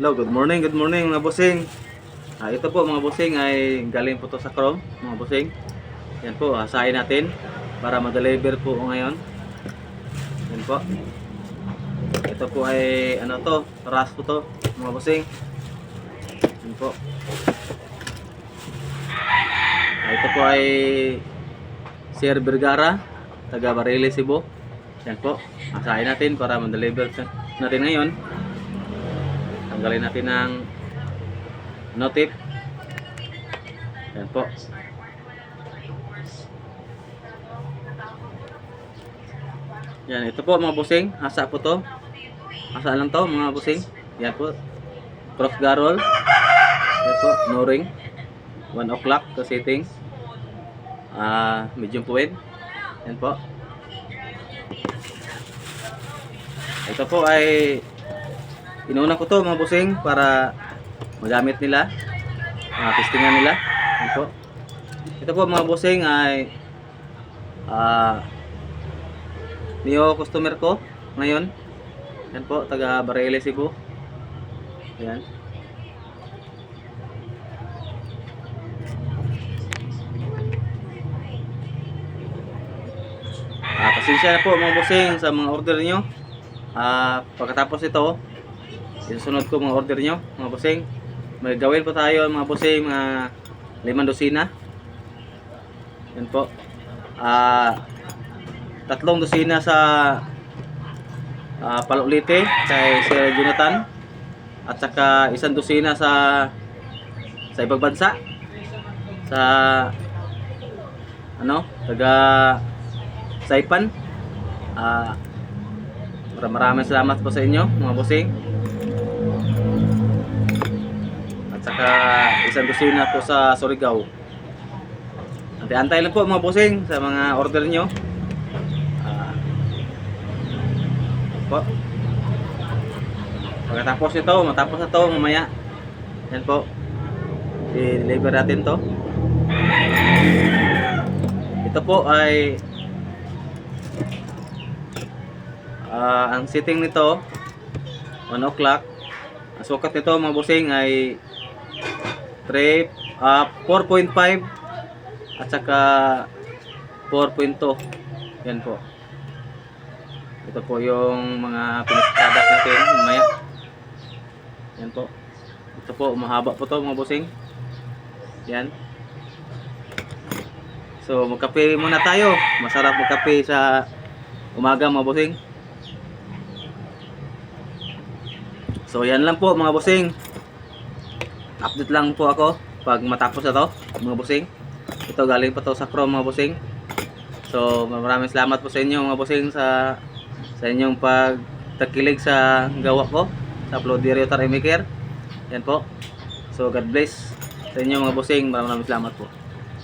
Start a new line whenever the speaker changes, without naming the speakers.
Hello, good morning, good morning mga bossing. Ah, ito po mga bossing ay galing po to sa Chrome, mga bossing. Yan po, asahin natin para ma-deliver po ngayon. Yan po. Ito po ay ano to, ras po to, mga bossing. Yan po. Ah, ito po ay Sir Vergara, taga Barili, Cebu. Yan po, asahin natin para ma-deliver natin ngayon tanggalin natin ng notif yan po. Yan ito po mga busing. Hasa po to? Hasa lang to mga busing? Yan po. Cross garol yan po no ring. 1 o'clock to setting ah medium point yan po. Ito po ay Inuna ko to mga busing para magamit nila. Mga testingan nila. Po. Ito po mga busing ay ah new customer ko ngayon. Yan po, taga Barele Cebu. Yan. Ah, pasensya na po mga busing sa mga order niyo. Ah, pagkatapos ito, Isusunod ko mga order nyo, mga busing. May gawin po tayo mga busing, mga limang dosina. Yan po. Ah, tatlong dosina sa ah, Palulite kay Sir Jonathan. At saka isang dosina sa sa ibang bansa. Sa ano, taga Saipan. Ah, maraming salamat po sa inyo mga busing. Saka isang dosina po sa Surigao. Antay-antay lang po mga bossing sa mga order nyo. Ah, po. Pagkatapos ito, matapos na mamaya. Yan po. I-deliver natin to. Ito po ay ah, ang sitting nito 1 o'clock. Ang sukat nito mga bossing ay 3 ah 4.5 at saka 4.2 yan po. Ito po yung mga pinagkadak natin mamaya. Yan po. Ito po mahaba po to mga bossing. Yan. So magkape muna tayo. Masarap magkape sa umaga mga bossing. So yan lang po mga bossing update lang po ako pag matapos na to mga busing ito galing pa to sa Chrome mga busing so maraming salamat po sa inyo mga busing sa sa inyong pagtakilig sa gawa ko sa upload Diario Tar Maker yan po. So God bless sa inyo mga busing maraming salamat po